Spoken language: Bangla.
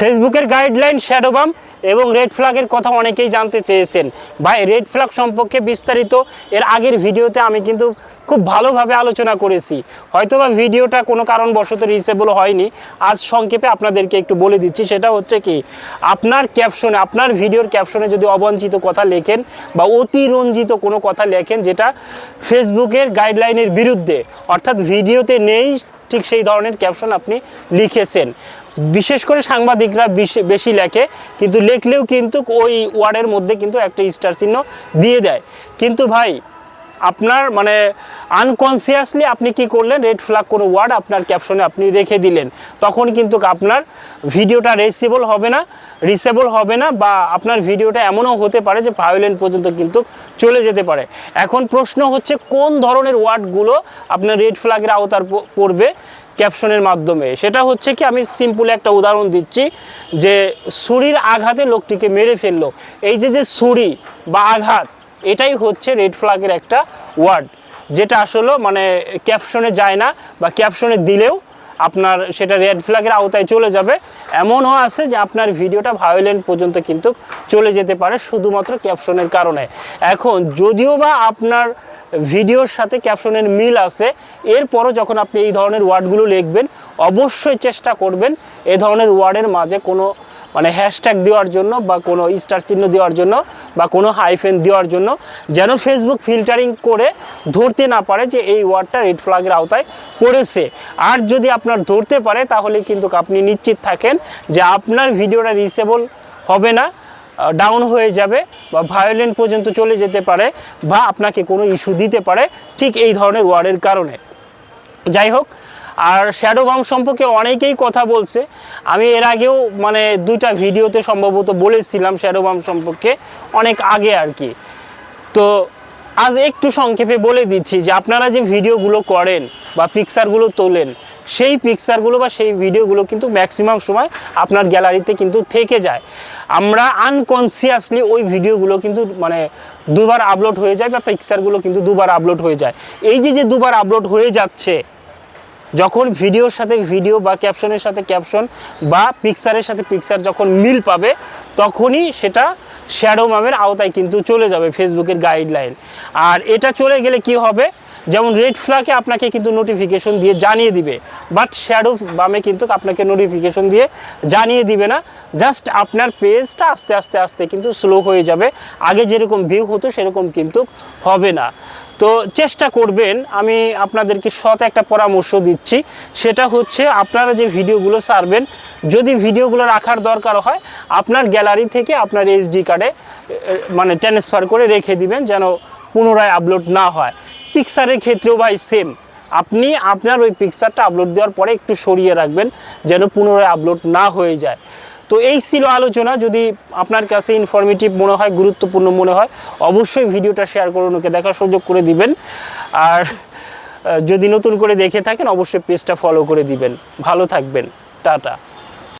ফেসবুকের গাইডলাইন শ্যাডোবাম এবং রেড ফ্ল্যাগের কথা অনেকেই জানতে চেয়েছেন। ভাই রেড ফ্ল্যাগ সম্পর্কে বিস্তারিত, এর আগের ভিডিওতে আমি কিন্তু খুব ভালোভাবে আলোচনা করেছি। হয়তোবা ভিডিওটা কোনো কারণবশত রিসেবল হয়নি। আজ সংক্ষেপে আপনাদেরকে একটু বলে দিচ্ছি, সেটা হচ্ছে কি, আপনার ক্যাপশনে আপনার ভিডিওর ক্যাপশনে যদি অবাঞ্ছিত কথা লেখেন বা অতিরঞ্জিত কোনো কথা লেখেন যেটা ফেসবুকের গাইডলাইনের বিরুদ্ধে, অর্থাৎ ভিডিওতে নেই, ঠিক সেই ধরনের ক্যাপশন আপনি লিখেছেন। বিশেষ করে সাংবাদিকরা বেশি- লেখে, কিন্তু লেখলেও কিন্তু ওই ওয়ার্ডের মধ্যে কিন্তু একটা স্টার চিহ্ন দিয়ে দেয়। কিন্তু ভাই, আপনার মানে আনকনসিয়াসলি আপনি কি করলেন? রেড ফ্ল্যাগ কোনো ওয়ার্ড আপনার ক্যাপশনে আপনি রেখে দিলেন। তখন কিন্তু আপনার ভিডিওটা রেসিবল হবে না রিসেবল হবে না বা আপনার ভিডিওটা এমনও হতে পারে যে ভায়োলেন্ট পর্যন্ত কিন্তু চলে যেতে পারে। এখন প্রশ্ন হচ্ছে, কোন ধরনের ওয়ার্ডগুলো আপনার রেড ফ্ল্যাগের আওতার পড়বে? ক্যাপশনের মাধ্যমে। সেটা হচ্ছে কি, আমি সিম্পল একটা উদাহরণ দিচ্ছি যে ছুরির আঘাতে লোকটিকে মেরে ফেলল। এই যে যে ছুরি বা আঘাত, এটাই হচ্ছে রেড ফ্ল্যাগের একটা ওয়ার্ড যেটা আসলে মানে ক্যাপশনে যায় না বা ক্যাপশনে দিলেও আপনার সেটা রেড ফ্ল্যাগের আওতায় চলে যাবে। এমনও আছে যে আপনার ভিডিওটা ভায়োলেন্ট পর্যন্ত কিন্তু চলে যেতে পারে শুধুমাত্র ক্যাপশনের কারণে। এখন যদিও বা আপনার ভিডিওর সাথে ক্যাপশনের মিল আছে। এরপরও যখন আপনি এই ধরনের ওয়ার্ডগুলো লিখবেন, অবশ্যই চেষ্টা করবেন এ ধরনের ওয়ার্ডের মাঝে কোনো মানে হ্যাশট্যাগ দেওয়ার জন্য বা কোনো স্টার চিহ্ন দেওয়ার জন্য বা কোনো হাইফেন দেওয়ার জন্য, যেন ফেসবুক ফিল্টারিং করে ধরতে না পারে যে এই ওয়ার্ডটা রেড ফ্ল্যাগের আওতায় পড়েছে। আর যদি আপনার ধরতে পারে, তাহলে কিন্তু আপনি নিশ্চিত থাকেন যে আপনার ভিডিওটা রিসেবল হবে না। ডাউন হয়ে যাবে বা ভায়োলেন্ট পর্যন্ত চলে যেতে পারে বা আপনাকে কোনো ইস্যু দিতে পারে ঠিক এই ধরনের ওয়ার্ডের কারণে। যাই হোক, আর শ্যাডো বাম সম্পর্কে অনেকেই কথা বলছে। আমি এর আগেও মানে দুইটা ভিডিওতে সম্ভবত বলেছিলাম শ্যাডো বাম সম্পর্কে অনেক আগে আর কি। তো আজ একটু সংক্ষেপে বলে দিচ্ছি যে আপনারা যে ভিডিওগুলো করেন বা পিকচারগুলো তোলেন সেই পিকচারগুলো বা সেই ভিডিওগুলো কিন্তু ম্যাক্সিমাম সময় আপনার গ্যালারিতে কিন্তু থেকে যায়। আমরা আনকনসিয়াসলি ওই ভিডিওগুলো কিন্তু মানে দুবার আপলোড হয়ে যায় বা পিকচারগুলো কিন্তু দুবার আপলোড হয়ে যায়। এই যে যে দুবার আপলোড হয়ে যাচ্ছে, যখন ভিডিওর সাথে ভিডিও বা ক্যাপশনের সাথে ক্যাপশন বা পিকচারের সাথে পিকচার যখন মিল পাবে, তখনই সেটা শ্যাডো মামের আওতায় কিন্তু চলে যাবে ফেসবুকের গাইডলাইন আর এটা চলে গেলে কি হবে? যেমন রেড ফ্ল্যাগে আপনাকে কিন্তু নোটিফিকেশন দিয়ে জানিয়ে দিবে বাট শ্যাডো বামে কিন্তু আপনাকে নোটিফিকেশন দিয়ে জানিয়ে দিবে না। জাস্ট আপনার পেজটা আস্তে আস্তে আস্তে কিন্তু স্লো হয়ে যাবে। আগে যেরকম ভিউ হতো সেরকম কিন্তু হবে না। তো চেষ্টা করবেন, আমি আপনাদেরকে সৎ একটা পরামর্শ দিচ্ছি। সেটা হচ্ছে আপনারা যে ভিডিওগুলো সারবেন, যদি ভিডিওগুলো রাখার দরকার হয়, আপনার গ্যালারি থেকে আপনার এইচডি কার্ডে মানে ট্রান্সফার করে রেখে দিবেন যেন পুনরায় আপলোড না হয়। পিকচারের ক্ষেত্রেও ভাই সেম আপনি আপনার ওই পিকচারটা আপলোড দেওয়ার পরে একটু সরিয়ে রাখবেন, যেন পুনরায় আপলোড না হয়ে যায়। তো এই ছিল আলোচনা, যদি আপনার কাছে ইনফরমেটিভ মনে হয়, গুরুত্বপূর্ণ মনে হয়, অবশ্যই ভিডিওটা শেয়ার করুন, ওকে দেখার সুযোগ করে দিবেন। আর যদি নতুন করে দেখে থাকেন, অবশ্যই পেজটা ফলো করে দিবেন। ভালো থাকবেন। টাটা।